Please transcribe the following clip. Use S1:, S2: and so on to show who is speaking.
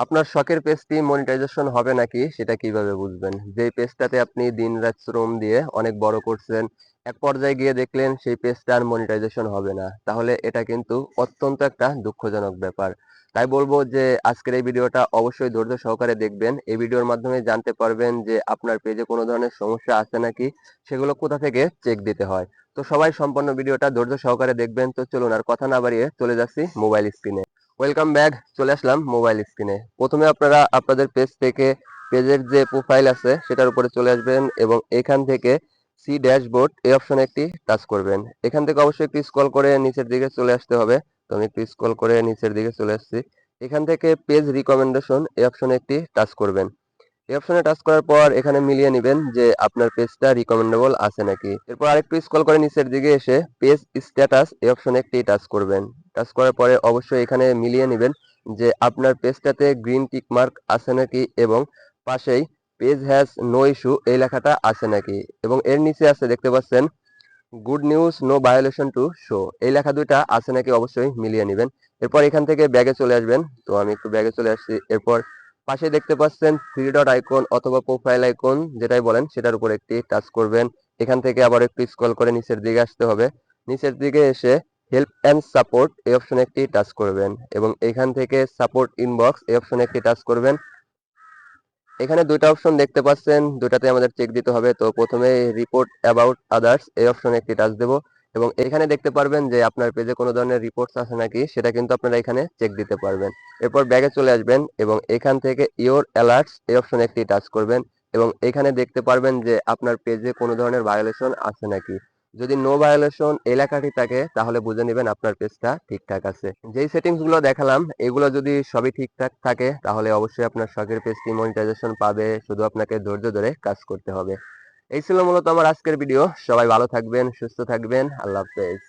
S1: আপনার শখের পেজটি মনিটাইজেশন হবে নাকি সেটা কীভাবে বুঝবেন? যে পেজটাতে আপনি দিনরাত শ্রম দিয়ে অনেক বড় করছেন, এক পর্যায়ে গিয়ে দেখলেন সেই পেজটা আর মনিটাইজেশন হবে না। তাহলে এটা কিন্তু অত্যন্ত একটা দুঃখজনক ব্যাপার। তাই বলব যে আজকের এই ভিডিওটা অবশ্যই ধৈর্য সহকারে দেখবেন। এই ভিডিওর মাধ্যমে জানতে পারবেন যে আপনার পেজে কোনো ধরনের সমস্যা আছে নাকি, সেগুলো কোথা থেকে চেক দিতে হয়। তো সবাই সম্পূর্ণ ভিডিওটা ধৈর্য সহকারে দেখবেন। তো চলুন আর কথা না বাড়িয়ে চলে যাচ্ছি মোবাইল স্ক্রিনে ওয়েলকাম ব্যাক চলে আসলাম মোবাইল স্ক্রিনে প্রথমে আপনারা আপনাদের পেজ থেকে পেজের যে প্রোফাইল আছে, সেটার উপরে চলে আসবেন এবং এখান থেকে সি ড্যাশবোর্ড এই অপশনে একটি টাচ করবেন। এখান থেকে অবশ্যই একটু স্ক্রল করে নিচের দিকে চলে আসতে হবে। তো আমি একটু স্ক্রল করে নিচের দিকে চলে আসছি। এখান থেকে পেজ রিকমেন্ডেশন এই অপশনে একটি টাচ করবেন। এই অপশনে টাচ করার পর এখানে মিলিয়ে নেবেন যে আপনার পেজটা রিকমেন্ডেবল আছে নাকি। এরপর আরেকটু স্ক্রল করে নিচের দিকে এসে পেজ স্ট্যাটাস এই অপশনে একটি টাচ করবেন। টাচ করার পরে অবশ্যই এখানে মিলিয়ে নেবেন যে আপনার পেজটাতে গ্রিন টিক মার্ক আছে নাকি এবং পাশেই পেজ হ্যাজ নো ইস্যু এই লেখাটা আছে নাকি। এবং এর নিচে আছে দেখতে পাচ্ছেন good news no violation to show এই লেখা দুইটা আছে নাকি অবশ্যই মিলিয়ে নেবেন। এরপর এখান থেকে ব্যাগে চলে আসবেন। তো আমি একটু ব্যাগে চলে আসছি। এরপর পাশে দেখতে পাচ্ছেন থ্রি ডট আইকন অথবা প্রোফাইল আইকন যেটাই বলেন, সেটার উপর একটি টাচ করবেন। এখান থেকে আবার একটু স্ক্রল করে নিচের দিকে আসতে হবে। নিচের দিকে এসে হেল্প অ্যান্ড সাপোর্ট এই অপশনে একটি টাচ করবেন এবং এখান থেকে সাপোর্ট ইনবক্স এই অপশনে একটি টাচ করবেন। এখানে দুইটা অপশন দেখতে পাচ্ছেন দুটাতে আমাদের চেক দিতে হবে। তো প্রথমে রিপোর্ট অ্যাবাউট আদার্স এই অপশনে একটি টাচ দেব। এবং এখানে দেখতে পারবেন যে আপনার পেজে কোনো ধরনের রিপোর্টস আছে নাকি, সেটা কিন্তু আপনারা এখানে চেক দিতে পারবেন। এরপর ব্যাগে চলে আসবেন এবং এখান থেকে ইওর অ্যালার্টস এই অপশনে একটি টাচ করবেন এবং এখানে দেখতে পারবেন যে আপনার পেজে কোনো ধরনের ভায়োলেশন আছে নাকি। যদি নো ভায়োলেশন এই লেখাটি থাকে, তাহলে বুঝে নেবেন আপনার পেজটা ঠিকঠাক আছে। যেই সেটিংসগুলো দেখালাম, এগুলো যদি সবই ঠিকঠাক থাকে, তাহলে অবশ্যই আপনার শখের পেজটি মনিটাইজেশন পাবে, শুধু আপনাকে ধৈর্য ধরে কাজ করতে হবে। এই ছিল মূলত আমার আজকের ভিডিও সবাই ভালো থাকবেন সুস্থ থাকবেন। আল্লাহ হাফেজ।